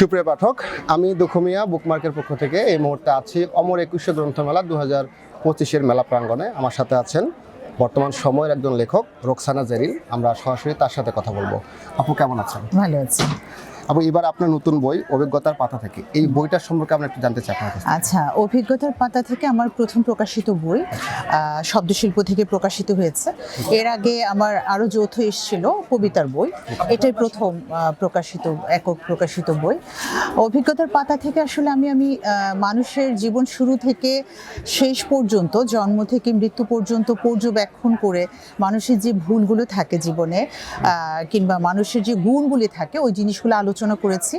সুপ্রিয় পাঠক, আমি দুখমিয়া বুকমার্কের পক্ষ থেকে এই মুহূর্তে আছি অমর একুশে গ্রন্থমেলা দু হাজার পঁচিশের মেলা প্রাঙ্গণে। আমার সাথে আছেন বর্তমান সময়ের একজন লেখক, রোকসানা জেরিন আমরা সরাসরি তার সাথে কথা বলব। আপু, কেমন আছেন? ভালো আছি। আপু এবার আপনার নতুন বই অভিজ্ঞতার পাতা থেকে। এই বইটার সম্পর্কে আমরা একটু জানতে চাই আচ্ছা অভিজ্ঞতার পাতা থেকে আমার প্রথম প্রকাশিত বই শব্দশিল্প থেকে প্রকাশিত হয়েছে। এর আগে আমার আরও যৌথ এসেছিল কবিতার বই। এটাই প্রথম প্রকাশিত একক প্রকাশিত বই। অভিজ্ঞতার পাতা থেকে আসলে আমি আমি মানুষের জীবন শুরু থেকে শেষ পর্যন্ত জন্ম থেকে মৃত্যু পর্যন্ত পর্যবেক্ষণ করে মানুষের যে ভুলগুলো থাকে জীবনে কিংবা মানুষের যে গুণগুলি থাকে ওই জিনিসগুলো আলোচনা করেছি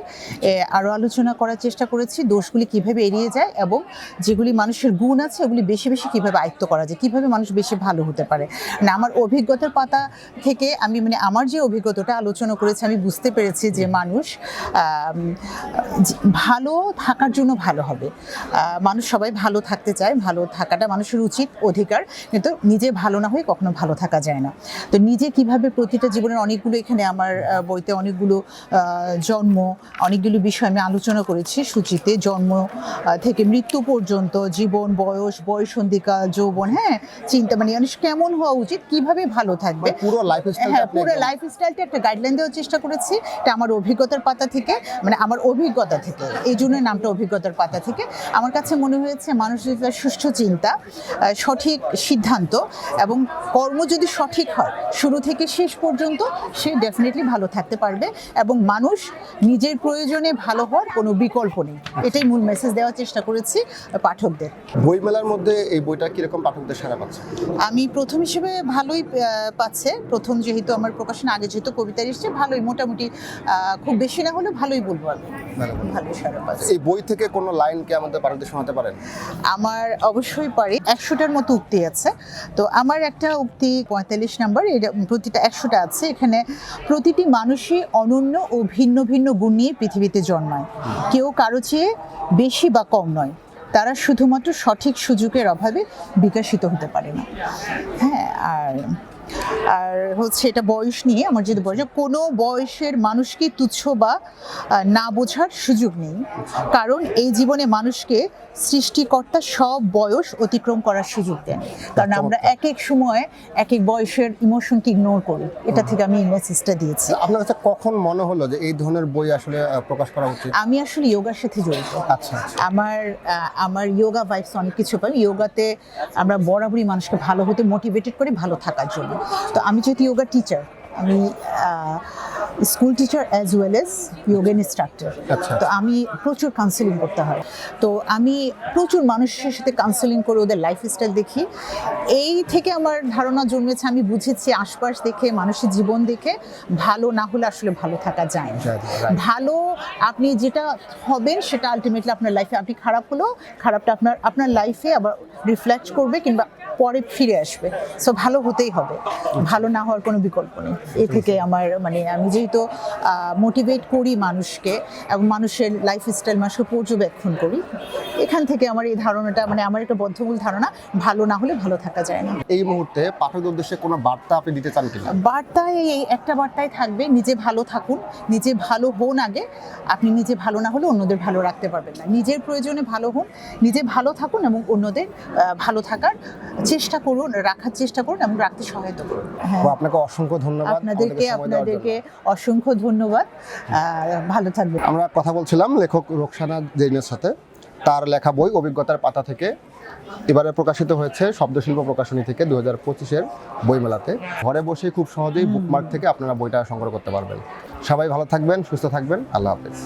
আরও আলোচনা করার চেষ্টা করেছি, দোষগুলি কীভাবে এড়িয়ে যায় এবং যেগুলি মানুষের গুণ আছে, ওগুলি বেশি বেশি কীভাবে আয়ত্ত করা যায়, কীভাবে মানুষ বেশি ভালো হতে পারে। মানে আমার অভিজ্ঞতার পাতা থেকে আমি মানে আমার যে অভিজ্ঞতাটা আলোচনা করেছি, আমি বুঝতে পেরেছি যে মানুষ ভালো থাকার জন্য ভালো হবে। মানুষ সবাই ভালো থাকতে চায়, ভালো থাকাটা মানুষের উচিত অধিকার, কিন্তু নিজে ভালো না হয়ে কখনো ভালো থাকা যায় না। তো নিজে কীভাবে প্রতিটা জীবনের অনেকগুলো এখানে আমার বইতে অনেকগুলো জন্ম অনেকগুলো বিষয় আমি আলোচনা করেছি সূচিতে জন্ম থেকে মৃত্যু পর্যন্ত জীবন বয়স বয়সন্ধিকা যৌবন হ্যাঁ চিন্তা মানে মানুষ কেমন হওয়া উচিত কীভাবে ভালো থাকবে। মানে পুরো লাইফ হ্যাঁ পুরো লাইফ স্টাইলটা একটা গাইডলাইন দেওয়ার চেষ্টা করেছি এটা আমার অভিজ্ঞতার পাতা থেকে মানে আমার অভিজ্ঞতা থেকে এই জন্য নামটা অভিজ্ঞতার পাতা থেকে। আমার কাছে মনে হয়েছে মানুষ যদি তার সুষ্ঠু চিন্তা সঠিক সিদ্ধান্ত এবং কর্ম যদি সঠিক হয় শুরু থেকে শেষ পর্যন্ত সে ডেফিনেটলি ভালো থাকতে পারবে এবং মানুষ নিজের প্রয়োজনে ভালো হওয়ার কোনো বিকল্প নেই। এটাই মূল মেসেজ দেওয়ার চেষ্টা করেছি পাঠকদের। বই মেলার মধ্যে এই বইটা কীরকম পাঠকদের সারা পাচ্ছে? আমি প্রথম হিসেবে ভালোই পাচ্ছে। প্রথম যেহেতু আমার প্রকাশন আগে যেহেতু কবিতা এসছে ভালোই। মোটামুটি খুব বেশি না হলেও ভালোই বলব আমি। ভালো সারা পাচ্ছে। এই বই থেকে কোনো লাইন কি আমাদের পাঠকদের শোনাতে পারেন? আমার অবশ্যই পারি। একশোটার মতো উক্তি আছে। তো আমার একটা উক্তি পঁয়তাল্লিশ নাম্বার এটা প্রতিটা একশোটা আছে। এখানে প্রতিটি মানুষই অনন্য ও ভিন্ন ভিন্ন গুণ নিয়ে পৃথিবীতে জন্মায়। কেউ কারও চেয়ে বেশি বা কম নয়। তারা শুধুমাত্র সঠিক সুযোগের অভাবে বিকশিত হতে পারে না। হ্যাঁ আর আর হচ্ছে এটা বয়স নিয়ে আমার যেহেতু বয়স কোনো বয়সের মানুষকে তুচ্ছ বা না বোঝার সুযোগ নেই। কারণ এই জীবনে মানুষকে সৃষ্টিকর্তা সব বয়স অতিক্রম করার সুযোগ দেন। কারণ আমরা এক এক সময় এক এক বয়সের ইমোশনকে ইগনোর করি। এটা থেকে আমি মেসেজটা দিয়েছি। আপনার কাছে কখন মনে হলো যে এই ধরনের বই আসলে প্রকাশ করা উচিত? আমি আসলে যোগার সাথে জড়িত। আচ্ছা আচ্ছা। আমার আমার যোগা ভাইবস অনেক কিছু পাই যোগাতে আমরা বরাবরই মানুষকে ভালো হতে মোটিভেটেড করে ভালো থাকার জন্য। তো আমি যেহেতু যোগা টিচার আমি school teacher as well as yoga instructor. তো আমি প্রচুর কাউন্সেলিং করতে হয়। তো আমি প্রচুর মানুষের সাথে কাউন্সেলিং করে ওদের লাইফস্টাইল দেখি। এই থেকে আমার ধারণা জন্মেছে আমি বুঝেছি আশপাশ দেখে মানুষের জীবন দেখে ভালো না হলে আসলে ভালো থাকা যায় না. ভালো আপনি যেটা হবেন সেটা আলটিমেটলি আপনার লাইফে আপনি খারাপ হলেও খারাপটা আপনার আপনার লাইফে আবার রিফ্লেক্ট করবে কিংবা পরে ফিরে আসবে। সো ভালো হতেই হবে। ভালো না হওয়ার কোনো বিকল্প নেই। এ থেকে আমার মানে আমি যেহেতু মোটিভেট করি মানুষকে এবং মানুষের লাইফ স্টাইল মানুষকে পর্যবেক্ষণ করি। এখান থেকে আমার এই ধারণাটা মানে আমার একটা বদ্ধমূল ধারণা ভালো না হলে ভালো থাকা যায় না। এই মুহূর্তে পাঠকদের উদ্দেশ্যে কোনো বার্তা আপনি দিতে চান কিনা? বার্তায় এই একটা বার্তায় থাকবে নিজে ভালো থাকুন নিজে ভালো হন আগে আপনি নিজে ভালো না হলে অন্যদের ভালো রাখতে পারবেন না। নিজের প্রয়োজনে ভালো হন নিজে ভালো থাকুন এবং অন্যদের ভালো থাকার চেষ্টা করুন রাখার চেষ্টা করুন এবং রাখতে সহায়তা করুন। হ্যাঁ আপনাকে অসংখ্য ধন্যবাদ আপনাদেরকে আপনাদেরকে অসংখ্য ধন্যবাদ। আর ভালো থাকবেন। আমরা কথা বলছিলাম লেখক রোকসানা জৈনের সাথে। তার লেখা বই অভিজ্ঞতার পাতা থেকে এবারে প্রকাশিত হয়েছে শব্দশিল্প প্রকাশনী থেকে দু হাজার পঁচিশের বইমেলাতে। ঘরে বসে খুব সহজেই বুকমার্ক থেকে আপনারা বইটা সংগ্রহ করতে পারবেন। সবাই ভালো থাকবেন সুস্থ থাকবেন। আল্লাহ হাফেজ।